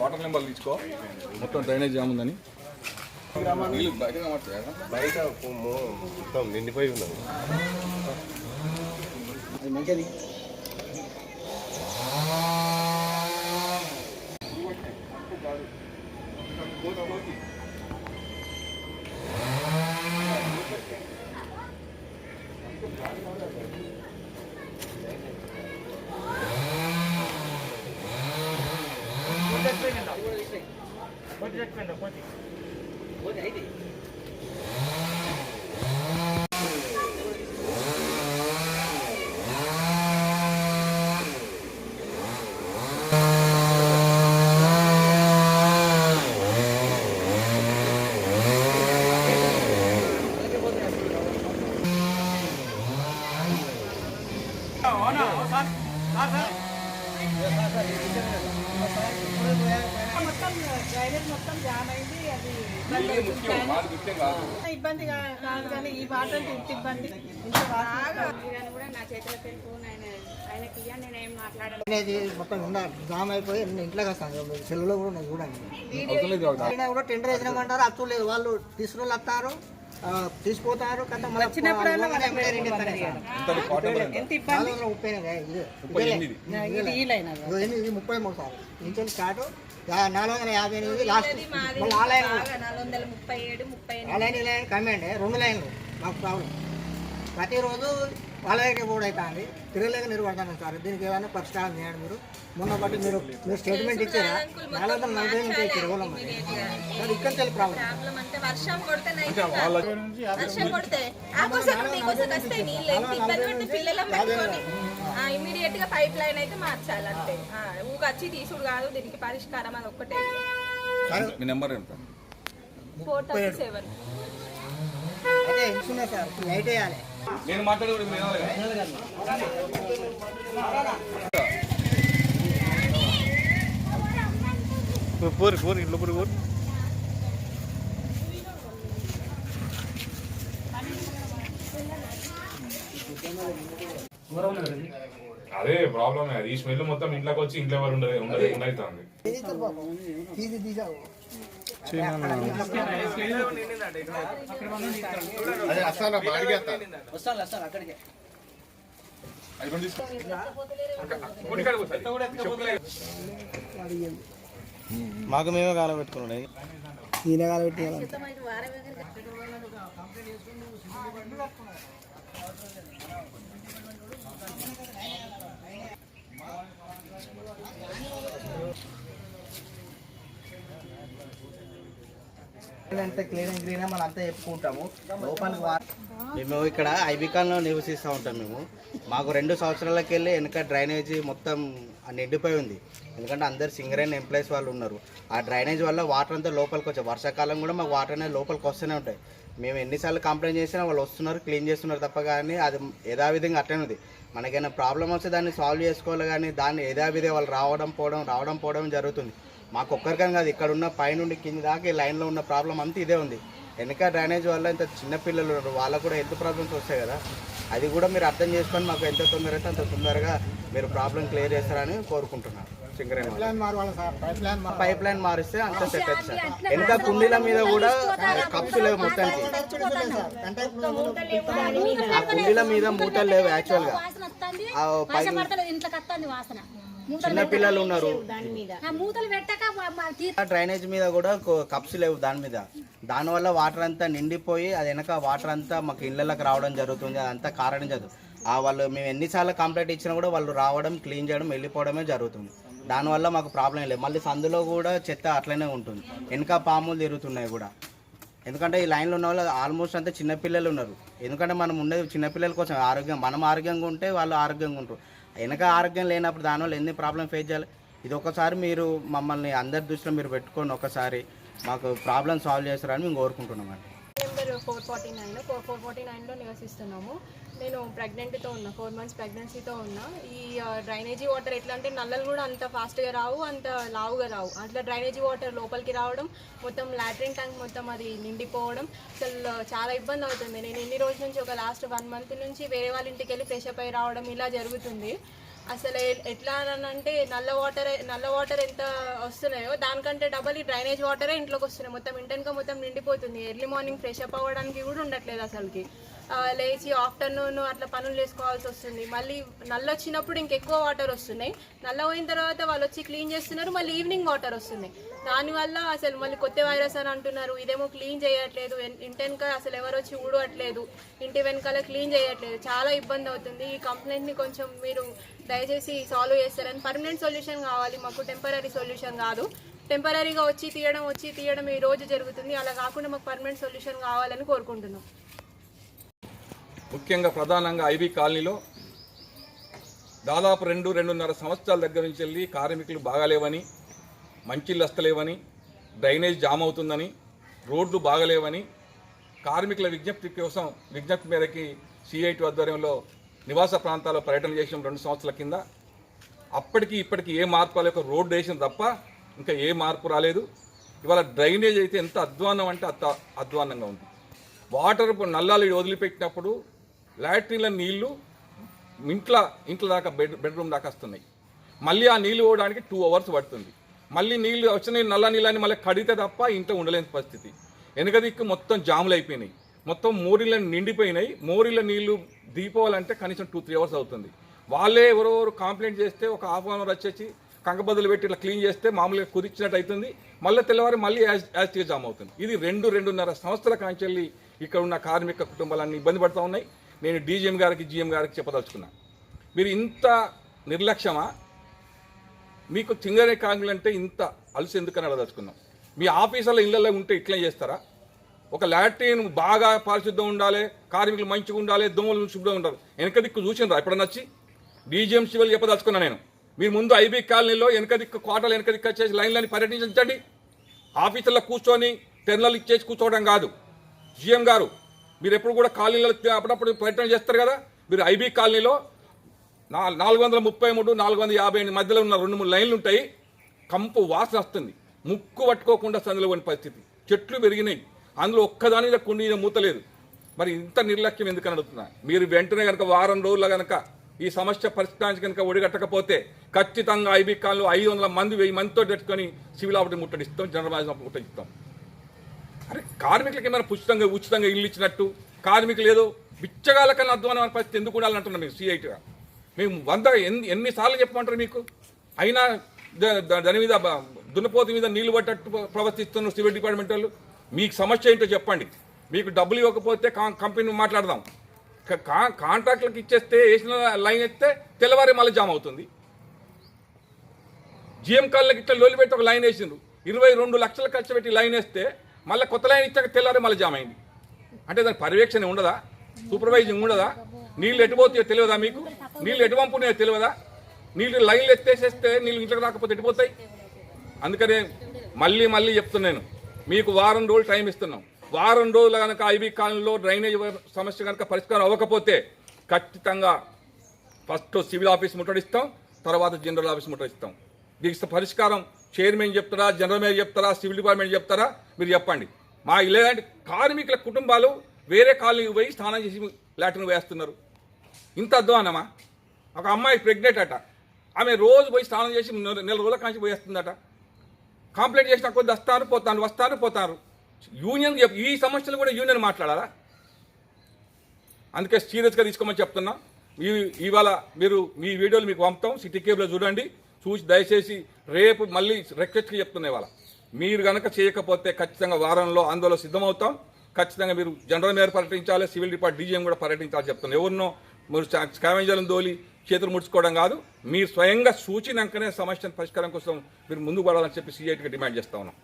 Water నెంబర్లు ఇచ్చుకో మొత్తం డ్రైనేజ్ జామ్ ఉందని. నీళ్ళు బయట బయట మొత్తం నిండిపోయి అది మంచిది. మొత్తం డ్రైనేజ్ మొత్తం జామ్ అయింది అది ఇబ్బంది ఇది ముఖ్యం మాది ముఖ్యం కాదు. ఇబ్బంది కా- కాదు కానీ ఈ వాటర్ ఇంత ఇబ్బంది. కూడా నా చేతిలో పెట్టి ఫోన్ ఆయన ఆయనకి నేనేం అనేది మొత్తం ఉన్న జామ్ అయిపోయి ఇంట్లోకి వస్తాను సెల్లులో కూడా ఉన్నాయి చూడండి కూడా టెండర్ వేసినామంటారు అచ్చు లేదు. వాళ్ళు తీసుకుని వస్తారు. తీసుకుపోతారు కదా ముప్పై ఇది. మూడు సార్. ఇంకొక స్టార్ట్ నాలుగు వందల యాభై ఎనిమిది లాస్ట్. మళ్ళీ ఆ లైన్ ఆ లైన్ ఈ లైన్ కమ్మండి. రెండు లైన్లు. మాకు ప్రాబ్లం ప్రతిరోజు దగ్గర కూడా అవుతుంది తిరగలేక నిలబడతాను సార్. దీనికి ఏదైనా పరిష్కారం చేయండి మీరు. మొన్న బట్టి మీరు మీరు స్టేట్మెంట్ ఇచ్చారా? నాలుగు వందల నలభై నుంచి ఇచ్చారు. సార్ ఇక్కడ తెలియ ప్రాబ్లం ఇమీడియట్గా పైప్ లైన్ అయితే మార్చాలి అంతే ఆ, ఊగ వచ్చి తీసుడు కాదు దీనికి పరిష్కారం అది ఒక్కటే. మీ నెంబర్ ఎంత? Four thirty seven. అదే ఇస్తున్నా సార్. లైట్ వేయాలి. నేను మాట్లాడే మీరు? పూరి పూరి ఇట్లా పూరి పూరి. అదే ప్రాబ్లమ్ అది ఈ స్మెల్ మొత్తం ఇంట్లోకి వచ్చి ఇంట్లో ఎవరు ఉండదు ఉండదు ఉండవుతుంది మాకు మేమే కాల అస్తానా ఈయన కాల మంది Thank మాకు కాలం అంతా క్లీన్ అండ్ గ్రీన్ మనం అంతా చెప్పుకుంటాము. లోపలికి మేము ఇక్కడ ఐబికాన్లో నివసిస్తూ ఉంటాం మేము. మాకు రెండు సంవత్సరాలకి వెళ్ళి వెనక డ్రైనేజీ మొత్తం నిండిపోయి ఉంది. ఎందుకంటే అందరు సింగరేన్ ఎంప్లాయీస్ వాళ్ళు ఉన్నారు. ఆ డ్రైనేజ్ వల్ల వాటర్ అంతా లోపలికి వచ్చాయి వర్షాకాలం కూడా మాకు వాటర్ అనేది లోపలికి వస్తూనే ఉంటాయి. మేము ఎన్నిసార్లు కంప్లైంట్ చేసినా వాళ్ళు వస్తున్నారు క్లీన్ చేస్తున్నారు తప్ప కానీ అది యథావిధంగా అట్లనే ఉంది. మనకైనా ప్రాబ్లం వస్తే దాన్ని సాల్వ్ చేసుకోవాలి కానీ దాన్ని యథావిధి వాళ్ళు రావడం పోవడం రావడం పోవడం జరుగుతుంది. మాకు ఒక్కరికని కాదు ఇక్కడ ఉన్న పైనుండి కింద దాకా ఈ లైన్లో ఉన్న ప్రాబ్లం అంతా ఇదే ఉంది. వెనక డ్రైనేజ్ వల్ల ఇంత చిన్న పిల్లలు ఉన్నారు. వాళ్ళకు కూడా హెల్త్ ప్రాబ్లమ్స్ వస్తాయి కదా. అది కూడా మీరు అర్థం చేసుకొని మాకు ఎంత తొందర అయితే అంత తొందరగా మీరు ప్రాబ్లం క్లియర్ చేస్తారని కోరుకుంటున్నాను. సింగరేణి వాళ్ళు. లైన్ మారవాలి సార్? పైప్ లైన్ మారవాలి. పైప్ లైన్ మారిస్తే అంత సెట్ అవుతుంది సార్. వెనక కుండీల మీద కూడా కప్స్ లేవు. మొత్తానికి. ఆ కుండీల మీద మూటలు లేవు యాక్చువల్గా వాసన. చిన్న పిల్లలు ఉన్నారు. మూతలు పెట్టక డ్రైనేజ్ మీద కూడా కప్స్ లేవు దాని మీద. దానివల్ల వాటర్ అంతా నిండిపోయి అది వెనక వాటర్ అంతా మాకు ఇళ్ళకి రావడం జరుగుతుంది అదంతా కారణం జరుగుతుంది ఆ వాళ్ళు మేము ఎన్నిసార్లు కంప్లైంట్ ఇచ్చినా కూడా వాళ్ళు రావడం క్లీన్ చేయడం వెళ్ళిపోవడమే జరుగుతుంది. దానివల్ల మాకు ప్రాబ్లం లేదు. మళ్ళీ సందులో కూడా చెత్త అట్లనే ఉంటుంది. వెనక పాములు తిరుగుతున్నాయి కూడా. ఎందుకంటే ఈ లైన్లో ఉన్న వాళ్ళు ఆల్మోస్ట్ అంతా చిన్నపిల్లలు ఉన్నారు. ఎందుకంటే మనం ఉండేది చిన్నపిల్లల కోసం ఆరోగ్యం మనం ఆరోగ్యంగా ఉంటే వాళ్ళు ఆరోగ్యంగా ఉంటారు. వెనక ఆరోగ్యం లేనప్పుడు దానివల్ల ఎన్ని ప్రాబ్లం ఫేస్ చేయాలి? ఇది ఒకసారి మీరు మమ్మల్ని అందరి దృష్టిలో మీరు పెట్టుకొని ఒకసారి మాకు ప్రాబ్లం సాల్వ్ చేస్తారని మేము కోరుకుంటున్నాం అండి four forty nine four four forty నైన్లో నివసిస్తున్నాము. నేను ప్రెగ్నెంట్తో ఉన్నా ఫోర్ మంత్స్ ప్రెగ్నెన్సీతో ఉన్నా. ఈ డ్రైనేజీ వాటర్ ఎట్లా అంటే నల్లలు కూడా అంత ఫాస్ట్గా రావు అంత లావుగా రావు. అట్లా డ్రైనేజీ వాటర్ లోపలికి రావడం మొత్తం లాట్రిన్ ట్యాంక్ మొత్తం అది నిండిపోవడం అసలు చాలా ఇబ్బంది అవుతుంది. నేను ఎన్ని రోజుల నుంచి ఒక లాస్ట్ వన్ మంత్ నుంచి వేరే వాళ్ళ ఇంటికి వెళ్ళి ఫ్రెష్ అప్ అయి రావడం ఇలా జరుగుతుంది. అసలు ఎట్లా అని అంటే నల్ల వాటర్ నల్ల వాటర్ ఎంత వస్తున్నాయో దానికంటే డబల్ ఈ డ్రైనేజ్ వాటరే ఇంట్లోకి వస్తున్నాయి. మొత్తం ఇంటెన్గా మొత్తం నిండిపోతుంది. ఎర్లీ మార్నింగ్ ఫ్రెష్ అప్ అవ్వడానికి కూడా ఉండట్లేదు అసలుకి. లేచి ఆఫ్టర్నూన్ అట్లా పనులు చేసుకోవాల్సి వస్తుంది. మళ్ళీ నల్ల వచ్చినప్పుడు ఇంకెక్కువ వాటర్ వస్తున్నాయి. నల్ల పోయిన తర్వాత వాళ్ళు వచ్చి క్లీన్ చేస్తున్నారు మళ్ళీ ఈవినింగ్ వాటర్ వస్తున్నాయి దానివల్ల అసలు మళ్ళీ కొత్త వైరస్ అని అంటున్నారు. ఇదేమో క్లీన్ చేయట్లేదు. ఇంటి వెనక అసలు ఎవరు వచ్చి ఊడవట్లేదు. ఇంటి వెనకాల క్లీన్ చేయట్లేదు. చాలా ఇబ్బంది అవుతుంది. ఈ కంప్లైంట్ని కొంచెం మీరు దయచేసి సాల్వ్ చేస్తారని పర్మనెంట్ సొల్యూషన్ కావాలి. మాకు టెంపరీ సొల్యూషన్ కాదు. టెంపరీగా వచ్చి తీయడం వచ్చి తీయడం ఈ రోజు జరుగుతుంది. అలా కాకుండా మాకు పర్మనెంట్ సొల్యూషన్ కావాలని కోరుకుంటున్నాం. ముఖ్యంగా ప్రధానంగా ఐబీ కాలనీలో దాదాపు రెండు రెండున్నర సంవత్సరాల దగ్గర నుంచి వెళ్ళి కార్మికులు బాగాలేవని మంచిళ్ళు వస్తలేవని డ్రైనేజ్ జామ్ అవుతుందని రోడ్లు బాగలేవని కార్మికుల విజ్ఞప్తి కోసం విజ్ఞప్తి మేరకి సిఐటి ఆధ్వర్యంలో నివాస ప్రాంతాల్లో పర్యటన చేసిన రెండు సంవత్సరాల కింద. అప్పటికి ఇప్పటికి ఏ మార్పు రాలేదు ఒక రోడ్డు వేసిన తప్ప ఇంకా ఏ మార్పు రాలేదు. ఇవాళ డ్రైనేజ్ అయితే ఎంత అధ్వాన్నం అంటే అంత అధ్వాన్నంగా ఉంది. వాటర్ నల్లాలు వదిలిపెట్టినప్పుడు లాట్రిన్ల నీళ్ళు ఇంట్లో ఇంట్లో దాకా బెడ్ బెడ్రూమ్ దాకా వస్తున్నాయి. మళ్ళీ ఆ నీళ్ళు పోవడానికి టూ అవర్స్ పడుతుంది. మళ్ళీ నీళ్ళు వచ్చిన నల్ల నీళ్ళని మళ్ళీ కడిగితే తప్ప ఇంట్లో ఉండలేని పరిస్థితి. వెనక దిక్కు మొత్తం జాములు అయిపోయినాయి. మొత్తం మోరీళ్ళ నిండిపోయినాయి. మోరీల నీళ్ళు దిగిపోవాలంటే కనీసం టూ త్రీ అవర్స్ అవుతుంది. వాళ్ళే ఎవరెవరు కంప్లైంట్ చేస్తే ఒక హాఫ్ అన్ అవర్ వచ్చేసి కంకబద్దలు పెట్టి ఇట్లా క్లీన్ చేస్తే మామూలుగా కుదిర్చినట్టు అవుతుంది మళ్ళీ తెల్లవారి మళ్ళీ యాజ్ యాజ్టీగా జామ్ అవుతుంది. ఇది రెండు రెండున్నర సంవత్సరాల కాంచెల్లి ఇక్కడ ఉన్న కార్మిక కుటుంబాలన్నీ ఇబ్బంది పడుతూ ఉన్నాయి. నేను డీజీఎం గారికి జీఎం గారికి చెప్పదలుచుకున్నా. మీరు ఇంత నిర్లక్ష్యమా? మీకు చింగరే కాంగులు అంటే ఇంత అలసి ఎందుకని అడదలుచుకున్నాం మీ ఆఫీసులో ఇళ్ళలో ఉంటే ఇట్లా చేస్తారా? ఒక లాట్రిన్ బాగా పారిశుద్ధం ఉండాలి కార్మికులు మంచిగా ఉండాలి దోమలు శుభ్రంగా ఉండాలి వెనక దిక్కు చూసినరా? ఎప్పుడన్నా వచ్చి? డీజీఎం శివలు చెప్పదలుచుకున్నా నేను. మీరు ముందు ఐబీ కాలనీలో వెనక దిక్కు కోటలు వెనక దిక్కు వచ్చేసి లైన్లని పర్యటించండి. ఆఫీసర్లో కూర్చొని టెర్నలు ఇచ్చేసి కూర్చోవడం కాదు. జీఎం గారు మీరు ఎప్పుడు కూడా కాలనీలో అప్పుడప్పుడు ప్రయత్నం చేస్తారు కదా? మీరు ఐబీ కాలనీలో నాలుగు వందల ముప్పై మూడు నాలుగు వందల యాభై ఎనిమిది మధ్యలో ఉన్న రెండు మూడు లైన్లు ఉంటాయి. కంపు వాసన వస్తుంది. ముక్కు పట్టుకోకుండా సందులో పోయిన పరిస్థితి. చెట్లు పెరిగినాయి. అందులో ఒక్కదాని మీద కుండి మూతలేదు మరి ఇంత నిర్లక్ష్యం ఎందుకని అడుగుతున్నా. మీరు వెంటనే కనుక వారం రోజుల కనుక ఈ సమస్య పరిష్కరించి కనుక ఒడిగట్టకపోతే ఖచ్చితంగా ఐబీ కాల్లో ఐదు వందల మంది వెయ్యి మందితో పెట్టుకొని సివిల్ ఆఫీస్ ముట్టడిస్తాం జనరల్ మేనేజర్ ముట్టడిస్తాం కార్మికులకి ఏమైనా ఉచితంగా ఉచితంగా ఇల్లు ఇచ్చినట్టు కార్మికులు ఏదో బిచ్చగాల కన్నా అధ్వానమైన పరిస్థితి ఎందుకు ఉండాలంటున్నాం మేము సిఐటిగా మేము వంద ఎన్ని ఎన్నిసార్లు చెప్పమంటారు మీకు? అయినా దాని మీద దున్నపోతు మీద నీళ్ళు పట్టట్టు ప్రవర్తిస్తున్న సివిల్ డిపార్ట్మెంట్ వాళ్ళు. మీకు సమస్య ఏంటో చెప్పండి. మీకు డబ్బులు ఇవ్వకపోతే కా- కంపెనీ మాట్లాడదాం. కా- కాంట్రాక్టులకు ఇచ్చేస్తే వేసిన లైన్ ఎత్తే తెల్లవారి మళ్ళీ జామ్ అవుతుంది. జిఎం కాళ్ళకి ఇట్లా లోలిపెట్టి ఒక లైన్ వేసిండ్రు. ఇరవై రెండు లక్షలు ఖర్చు పెట్టి లైన్ వేస్తే మళ్ళీ కొత్త లైన్ ఇచ్చాక తెల్లారి మళ్ళీ జామ్ అయింది. అంటే దాని పర్యవేక్షణ ఉండదా? సూపర్వైజింగ్ ఉండదా? నీళ్ళు ఎటుపోతాయో తెలియదా మీకు? నీళ్ళు ఎటు పంపున్నాయో తెలియదా? నీళ్ళు లైన్లు ఎత్తేసేస్తే నీళ్ళు ఇంట్లోకి రాకపోతే ఎటుపోతాయి అందుకనే మళ్ళీ మళ్ళీ చెప్తున్నాను మీకు వారం రోజులు టైం ఇస్తున్నాం. వారం రోజులు కనుక ఐబీ కాలనీలో డ్రైనేజ్ సమస్య కనుక పరిష్కారం అవ్వకపోతే ఖచ్చితంగా ఫస్ట్ సివిల్ ఆఫీస్ ముట్టడిస్తాం తర్వాత జనరల్ ఆఫీస్ ముట్టడిస్తాం. దీనికి పరిష్కారం చైర్మన్ చెప్తారా? జనరల్ మేనేజర్ చెప్తారా? సివిల్ డిపార్ట్మెంట్ చెప్తారా? మీరు చెప్పండి. మా ఇలాంటి కార్మికుల కుటుంబాలు వేరే కాలనీకి పోయి స్నానం చేసి లాటిన్ వేస్తున్నారు. ఇంత అధ్వానమా? ఒక అమ్మాయి ప్రెగ్నెంట్ అట. ఆమె రోజు పోయి స్నానం చేసి నెల రోజుల కాంచి పోయేస్తుందట. కంప్లైంట్ చేసిన కొద్ది వస్తారు పోతాను వస్తారు పోతారు. యూనియన్ ఈ సమస్యలు కూడా యూనియన్ మాట్లాడాలా? అందుకే సీరియస్గా తీసుకోమని చెప్తున్నా. ఈ ఇవాళ మీరు మీ వీడియోలు మీకు పంపుతాం. సిటీ కేబ్లో చూడండి. చూసి దయచేసి రేపు మళ్ళీ రిక్వెస్ట్గా చెప్తున్నాయి వాళ్ళ మీరు కనుక చేయకపోతే ఖచ్చితంగా వారంలో ఆందోళన సిద్ధమవుతాం. ఖచ్చితంగా మీరు జనరల్ మేయర్ పర్యటించాలి సివిల్ డిపార్ట్ డీజీఎం కూడా పర్యటించాలి చెప్తున్నాను ఎవరినో మీరు స్కావెంజర్లను దోలి చేతులు ముడుచుకోవడం కాదు. మీరు స్వయంగా సూచినాకనే సమస్యను పరిష్కారం కోసం మీరు ముందుకు పడాలని చెప్పి సీఐటీగా డిమాండ్ చేస్తా ఉన్నాం.